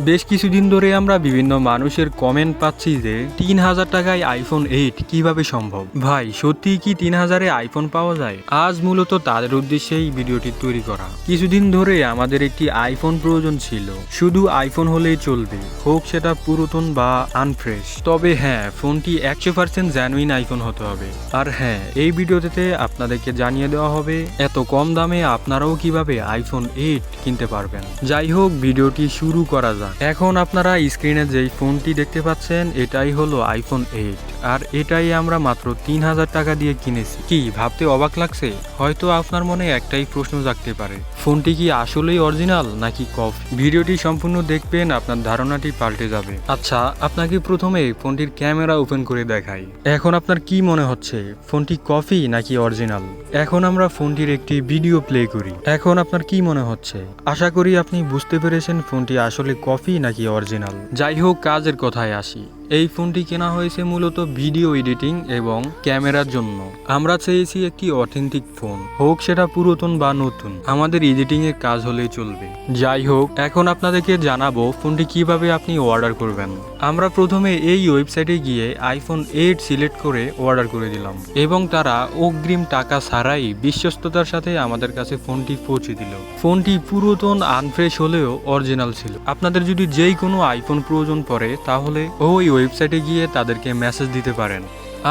বেশ কিছুদিন ধরে আমরা বিভিন্ন মানুষের কমেন্ট পাচ্ছি যে, তিন হাজার টাকায় আইফোন এইট কীভাবে সম্ভব? ভাই, সত্যি কি তিন হাজারে আইফোন পাওয়া যায়? আজ মূলত তাদের উদ্দেশ্যে এই ভিডিওটি তৈরি করা। কিছুদিন ধরে আমাদের একটি আইফোন প্রয়োজন ছিল। শুধু আইফোন হলেই চলবে। হোক সেটা পুরাতন বা আনফ্রেশ তবে হ্যাঁ ফোনটি একশো পার্সেন্ট জেনুইন আইফোন হতে হবে। আর হ্যাঁ এই ভিডিওতে আপনাদেরকে জানিয়ে দেওয়া হবে, এত কম দামে আপনারাও কীভাবে আইফোন এইট কিনতে পারবেন? যাই হোক, ভিডিওটি শুরু করা এখন আপনারা স্ক্রিনে যেই ফোনটি দেখতে পাচ্ছেন এটাই হলো আইফোন এইট আর এটাই আমরা মাত্র তিন হাজার টাকা দিয়ে কিনেছি। কি, ভাবতে অবাক লাগছে? হয়তো আপনার মনে একটাই প্রশ্ন জাগতে পারে। ফোনটি কি আসলেই অরিজিনাল নাকি কফ? ভিডিওটি সম্পূর্ণ দেখবেন, আপনার ধারণাটি পাল্টে যাবে। আচ্ছা আপনাকে প্রথমে ফোনটির ক্যামেরা ওপেন করে দেখাই। এখন আপনার কি মনে হচ্ছে? ফোনটি কফি নাকি অরিজিনাল? এখন আমরা ফোনটির একটি ভিডিও প্লে করি। এখন আপনার কি মনে হচ্ছে? আশা করি আপনি বুঝতে পেরেছেন ফোনটি আসলে কফি নাকি অরিজিনাল। যাই হোক, কাজের কথায় আসি। এই ফোনটি কেনা হয়েছে মূলত ভিডিও এডিটিং এবং ক্যামেরার জন্য। আমরা চেয়েছি একটি অথেন্টিক ফোন। হোক সেটা পুরাতন বা নতুন, আমাদের এডিটিং এর কাজ হলেই চলবে। যাই হোক, এখন আপনাদেরকে জানাব ফোনটি কীভাবে আপনি অর্ডার করবেন। আমরা প্রথমে এই ওয়েবসাইটে গিয়ে আইফোন এইট সিলেক্ট করে অর্ডার করে দিলাম এবং তারা অগ্রিম টাকা ছাড়াই বিশ্বস্ততার সাথে আমাদের কাছে ফোনটি পৌঁছে দিল। ফোনটি পুরাতন আনফ্রেশ হলেও অরিজিনাল ছিল। আপনাদের যদি যেই কোনো আইফোন প্রয়োজন পড়ে, তাহলে ওই ওয়েবসাইটে গিয়ে তাদেরকে মেসেজ দিতে পারেন।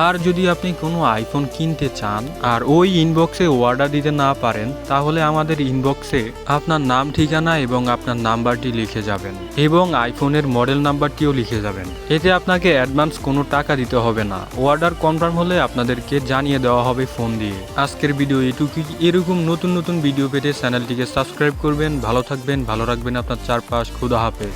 আর যদি আপনি কোনো আইফোন কিনতে চান আর ওই ইনবক্সে অর্ডার দিতে না পারেন, তাহলে আমাদের ইনবক্সে আপনার নাম, ঠিকানা এবং আপনার নাম্বারটি লিখে যাবেন এবং আইফোনের মডেল নাম্বারটিও লিখে যাবেন। এতে আপনাকে অ্যাডভান্স কোনো টাকা দিতে হবে না। অর্ডার কনফার্ম হলে আপনাদেরকে জানিয়ে দেওয়া হবে ফোন দিয়ে। আজকের ভিডিও এটুকুই। এরকম নতুন নতুন ভিডিও পেতে চ্যানেলটিকে সাবস্ক্রাইব করবেন। ভালো থাকবেন। ভালো রাখবেন আপনার চারপাশ। খুদা হাফেজ.